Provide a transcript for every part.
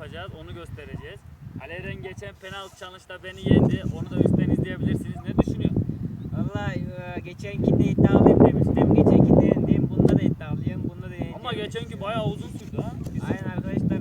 yapacağız onu göstereceğiz. Ali Eren geçen penaltı challenge'da beni yendi. Onu da üstten izleyebilirsiniz. Ne düşünüyor? Valla e, geçenkinde iddialıyım demiştim. Geçenkinde yendim. Bunda da iddialıyım. Bunda da yeneceğim. Ama geçenki bayağı uzun sürdü ha. Aynen arkadaşlar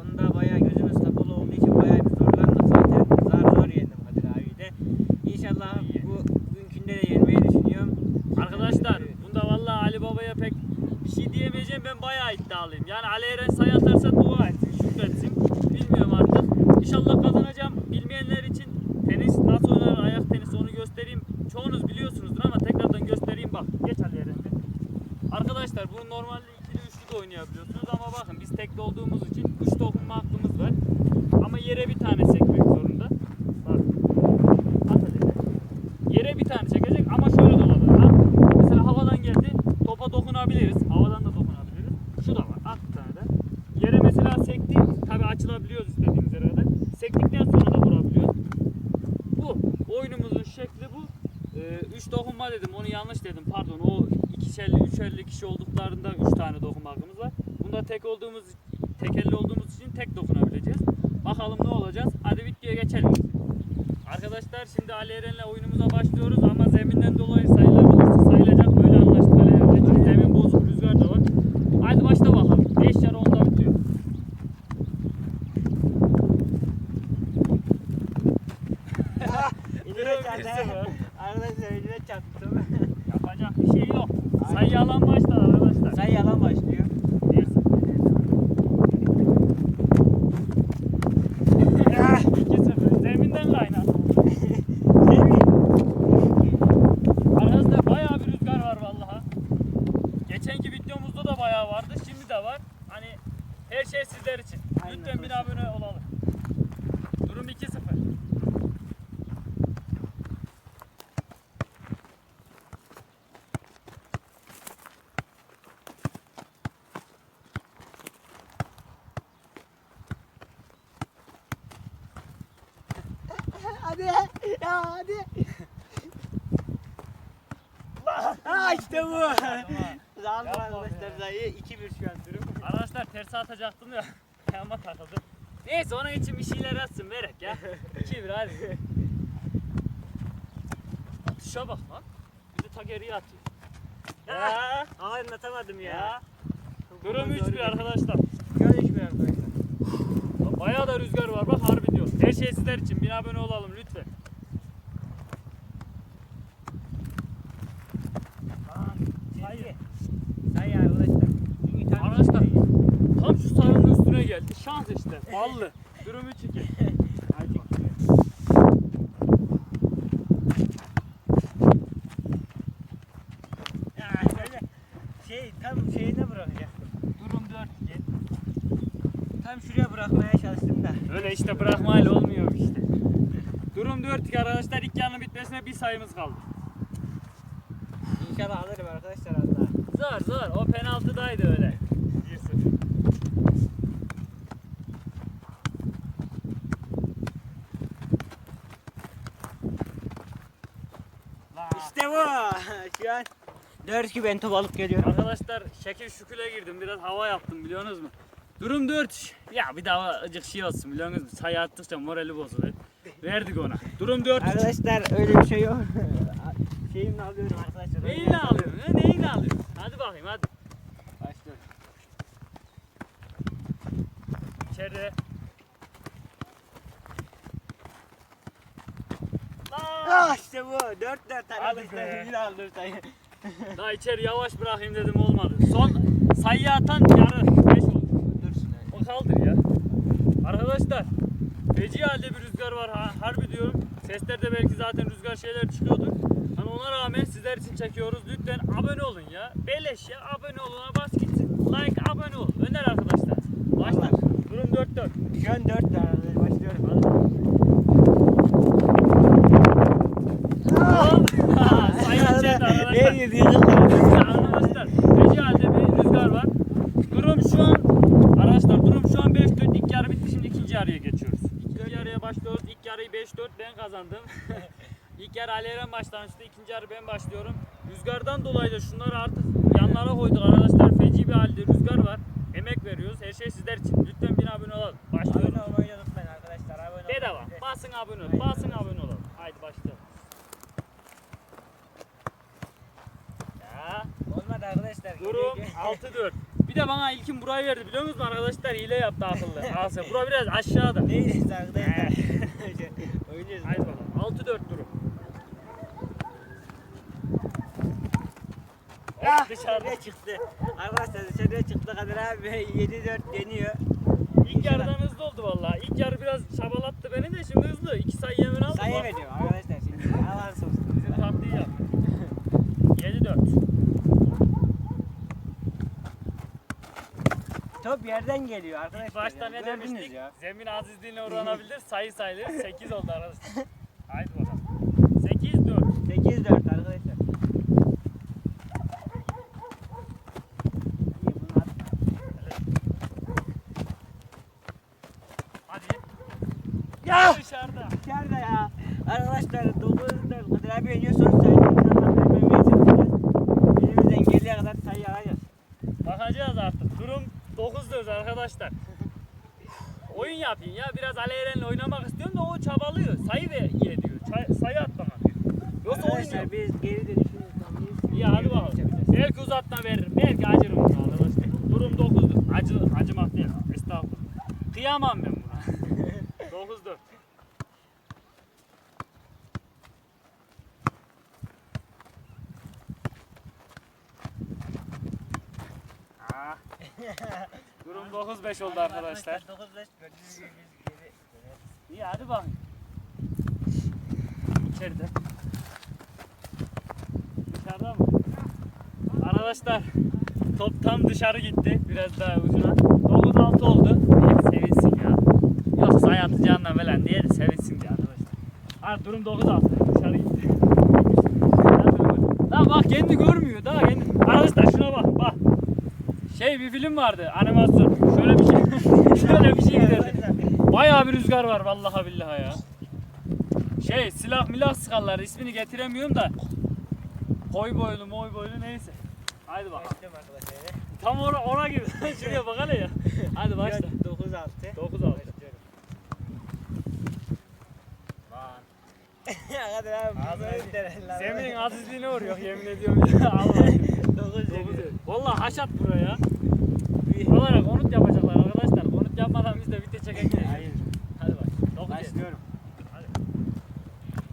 onda bayağı gözümüz kapalı olduğu için bayağı bir zorlandık zaten. Zar zor yendim Kadir abi de. İnşallah bu bugünkünde de yenmeyi düşünüyorum. Arkadaşlar bunda vallahi Ali Baba'ya pek bir şey diyemeyeceğim. Ben bayağı iddialıyım. Yani Ali Eren sayı atarsa dua etsin, şükretsin. Bilmiyorum artık. İnşallah kazanacağım. Bilmeyenler için tenis nasıl oynanır, ayak tenisi onu göstereyim. Çoğunuz biliyorsunuzdur ama tekrardan göstereyim bak. Geç Ali Eren bir. Arkadaşlar bu normalde ikili üçlü de oynayabiliyorsunuz ama bakın biz tekli olduğumuz için üç dokunma hakkımız var. Ama yere bir tane sekmek zorunda. Bak. At hadi. Yere bir tane çekecek ama şöyle de olabilir. Ha? Mesela havadan geldi. Topa dokunabiliriz. Havadan da dokunabiliriz. Şu da var. At bir tane de. Yere mesela sekti. Tabi açılabiliyoruz istediğimiz yere kadar. Sektikten sonra da vurabiliyoruz. Bu. Oyunumuzun şekli bu. Ee, üç dokunma dedim. Onu yanlış dedim. Pardon. O ikişerli, üçerli kişi olduklarında üç tane dokunma hakkımız var. Bunda tek olduğumuz, tekelli olduğumuz için tek dokunabileceğiz. Bakalım ne olacağız. Hadi videoya geçelim. Arkadaşlar şimdi Ali Eren'le oyunumuza başlıyoruz ama zeminden dolayı sayılar olursa sayılacak böyle anlaştık Ali Eren'le. Çünkü zemin bozuk rüzgar da var. Hadi başla bakalım. 5 yarı onda bitiyor. Elime çarptı. Bir sıfır. Arkadaşlar elime çarptım. Yapacak bir şey yok. Sayı alan başlar arkadaşlar. Sayı yalan başlıyor. 1 2 0 Zeminden kaynar. Arkadaşlar bayağı bir rüzgar var vallahi. Geçenki videomuzda da bayağı vardı. Şimdi de var. Hani her şey sizler için. Aynen Lütfen bir arkadaşlar. abone olalım. Durum 2-0. Hadi ya hadi. ha işte bu. Yapma arkadaşlar be. sayı 2-1 şu an durum. Arkadaşlar ters atacaktım ya. Ayağıma takıldı. Neyse onun için bir şeyler atsın verek ya. 2-1 hadi. Atışa bak lan. Bir de ta geriye atıyor. Ya. Anlatamadım ya. Durum 3-1 arkadaşlar. Şöyle 3-1 arkadaşlar. Bayağı da rüzgar var bak harbi diyor. Her şey sizler için. Bir abone olalım lütfen. Sayı. Sayı arkadaşlar. Çünkü tam Arkadaşlar. sayı. Tam şu sarının üstüne geldi. Şans işte. Ballı. Durum 3-2. Hadi. Ya şöyle şey tam şeyine bırakacaktım. Durum 4-2. Tam şuraya bırakmaya çalıştım da. Öyle işte bırakmayla olmuyor işte. Durum 4 arkadaşlar. İlk yarının bitmesine bir sayımız kaldı. İnşallah alırım arkadaşlar Allah. Zor zor. O penaltıdaydı öyle. İşte bu. Şu an 4-2 ben top alıp geliyorum. Arkadaşlar şekil şüküle girdim. Biraz hava yaptım biliyorsunuz mu? Durum 4. Ya bir daha acık şey olsun biliyorsunuz mu? Sayı attıkça morali bozuluyor. Verdik ona. Durum 4. Arkadaşlar öyle bir şey yok. Şeyimle alıyorum arkadaşlar. Neyini alıyorsun? he? Neyini alıyorsun? Hadi bakayım hadi. Başlıyorum. İçeride. Ah işte bu. 4-4 Hadi arkadaşlar. be. Yine aldım sayı. Daha içeri yavaş bırakayım dedim olmadı. Son sayı atan yarı 5 oldu. O kaldır ya. Arkadaşlar feci halde bir rüzgar var ha, harbi diyorum. Seslerde belki zaten rüzgar şeyler çıkıyordur. Hani ona rağmen sizler için çekiyoruz. Lütfen abone olun ya. Beleş ya abone oluna bas gitsin. Like abone ol. Öner arkadaşlar. Başla. Durum 4-4. Şu an 4 tane başlıyorum. Sayı arkadaşlar. Ne diyorsun? arkadaşlar feci halde bir rüzgar var. Durum şu an arkadaşlar durum şu an 5-4 ilk yarı bitti şimdi ikinci yarıya geçiyoruz. İkinci yarıya başlıyoruz. İlk yarıyı 5-4 ben kazandım. ilk yarı Ali Eren başlamıştı. ikinci yarı ben başlıyorum. Rüzgardan dolayı da şunları artık yanlara koyduk arkadaşlar. Feci bir halde rüzgar var. Emek veriyoruz. Her şey sizler için. Lütfen bin abone olalım. Başlıyoruz. Abone olmayı unutmayın arkadaşlar. Abone Bedava. Basın abone ol. Basın abone olalım. Haydi başlayalım. Ya. Olmadı arkadaşlar. Durum Geliyor. 6-4. Bir de bana ilkin burayı verdi biliyor musunuz arkadaşlar? Hile yaptı akıllı. Sen. Bura biraz aşağıda. Neydi arkadaşlar? Oynuyoruz. Haydi bakalım. 6-4 durum. Ah, dışarıda. dışarıya çıktı. Arkadaşlar dışarıya çıktı Kadir abi 7-4 yeniyor. İlk yarıdan hızlı oldu vallahi. İlk yarı biraz çabalattı beni de şimdi hızlı. 2 sayı yemin aldım. Sayı veriyor arkadaşlar şimdi. Avans olsun. Bizim tatlıyı yaptı. 7-4. Top yerden geliyor arkadaşlar. İlk başta ya. ne Gördünüz demiştik? ya. Zemin azizliğine uğranabilir. Sayı sayılır. 8 oldu arkadaşlar. Haydi bakalım. 8-4. 8-4 arkadaşlar. İyi bunlar. Hadi. Ya! Dışarıda. Dışarıda ya. Arkadaşlar 9-4 Kadir abi yeniyor sayı. İnşallah vermemeye çalışacağız. Elimizden geldiği kadar sayı alacağız. Bakacağız artık. Durum 9-4 arkadaşlar. Oyun yapayım ya. Biraz Ali Eren'le oynamak istiyorum da o çabalıyor. Sayı ve iyi ediyor. Çay- sayı atmama diyor. Yoksa Arkadaşlar oynuyor. biz geri dönüşümüz İyi hadi bakalım. Belki uzatma veririm. Belki acırım bunu arkadaşlar. Durum 9'dur. Acı, acımak değil. Estağfurullah. Kıyamam ben buna. 9-4. Durum 9-5 oldu arkadaşlar. 9-5 gördüğünüz gibi İyi hadi bakın. İçeride. Dışarıda mı? Arkadaşlar top tam dışarı gitti. Biraz daha ucuna. 9-6 oldu. İyi, sevinsin ya. Yoksa sayı atacağından falan diye sevinsin diye arkadaşlar. Ha durum 9-6. Dışarı gitti. Daha bak kendi görmüyor. Daha kendi. Arkadaşlar. Şey bir film vardı animasyon. Şöyle bir şey. şöyle bir şey giderdi. Bayağı bir rüzgar var vallahi billahi ya. Şey silah milah sıkarlar ismini getiremiyorum da. Koy boylu moy boylu neyse. Haydi bakalım. Tam ora, ora gibi. Şuraya bak hele ya. Hadi başla. 9-6. 9 aldı. Başlıyorum. Lan. Hadi abi. Semih'in azizliğine uğruyor yemin ediyorum. Allah. 9 Dokuz el. Vallahi haşat buraya. Buralara konut yapacaklar arkadaşlar. Konut yapmadan biz de video çekeceğiz. Hayır. Hadi bak. 9 el. Başlıyorum.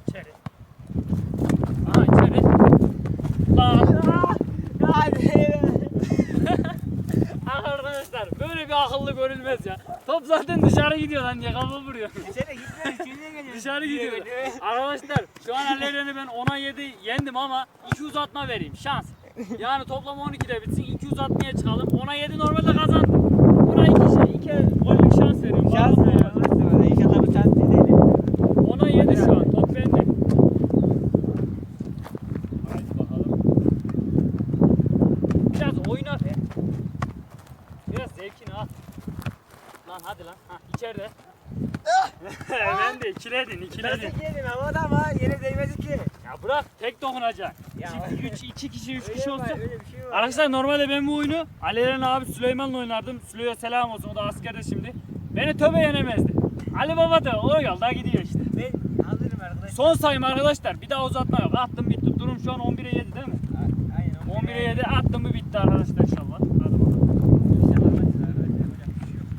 İçeri. Aha içeri. Lan. Hadi. Arkadaşlar böyle bir akıllı görülmez ya. Top zaten dışarı gidiyor lan diye kafa vuruyor. Dışarı gitmiyor. İçeriye geliyor. dışarı gidiyor. Arkadaşlar şu an Aleyren'i ben 10'a 7 yendim ama 2 uzatma vereyim şans. Yani toplam 12'de bitsin 2 uzatmaya çıkalım. 10'a 7 normalde kazandım. Buna 2 şey 2 gollük şans veriyorum. Şans veriyor. arkadaşlar. İnşallah bu şans değil. 10'a 7 şu an top bende. Haydi bakalım. Biraz oynat he. Biraz zevkini at. Lan hadi lan. Ha içeride. ben de ikiledin ikiledin. Nasıl yedim havada ama yere değmedi ki. Ya bırak tek dokunacak. Ya. 2 iki kişi 3 Öyle kişi olsa. Şey var. Arkadaşlar normalde ben bu oyunu Ali Eren abi Süleyman'la oynardım. Süleyman'a selam olsun o da askerde şimdi. Beni töbe yenemezdi. Ali Baba da o yolda gidiyor işte. Ben hazırım arkadaşlar. Son sayım arkadaşlar. Bir daha uzatma yok. Attım bitti. Durum şu an 11'e 7 değil mi? Aynen. 11'e 7 attım mı bitti arkadaşlar inşallah. Hadi bakalım. İnşallah maçız arkadaşlar. Yapacak bir şey yok.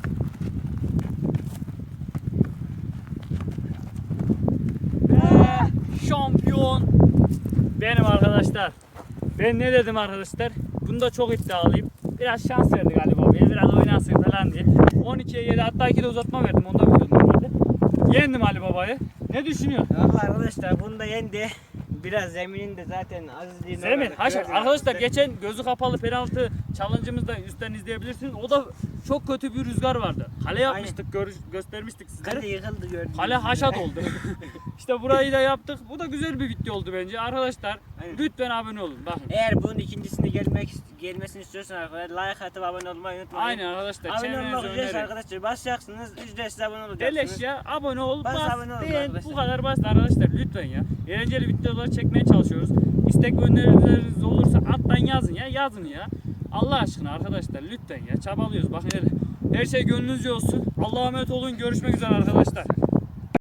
Ve şampiyon benim arkadaşlar. Ben ne dedim arkadaşlar? Bunda çok iddialıyım. Biraz şans verdi galiba. Beni biraz oynasın falan diye. 12'ye 7 hatta 2 de uzatma verdim. Onda biliyordum normalde. Yendim Ali Baba'yı. Ne düşünüyorsun? Valla arkadaşlar bunu da yendi. Biraz zeminin de zaten azizliğini Zemin, haşa. Arkadaşlar geçen gözü kapalı penaltı challenge'ımızda üstten izleyebilirsiniz. O da çok kötü bir rüzgar vardı. Kale yapmıştık, gör- göstermiştik sizlere. Kale yıkıldı gördüm. Kale haşat oldu. işte burayı da yaptık. Bu da güzel bir video oldu bence. Arkadaşlar Aynen. lütfen abone olun. Bakın. Eğer bunun ikincisinde gelmek gelmesini istiyorsan arkadaşlar like atıp abone olmayı unutmayın. Aynen arkadaşlar. Abone olmak ücretsiz önerin. arkadaşlar. Basacaksınız ücretsiz abone olacaksınız. Beleş ya abone ol Bas, bas, abone beğen bu kadar basit arkadaşlar lütfen ya. Eğlenceli videolar çekmeye çalışıyoruz. İstek önerileriniz olursa alttan yazın ya yazın ya. Allah aşkına arkadaşlar lütfen ya çabalıyoruz. Bakın hele. Her şey gönlünüzce olsun. Allah'a emanet olun. Görüşmek üzere arkadaşlar.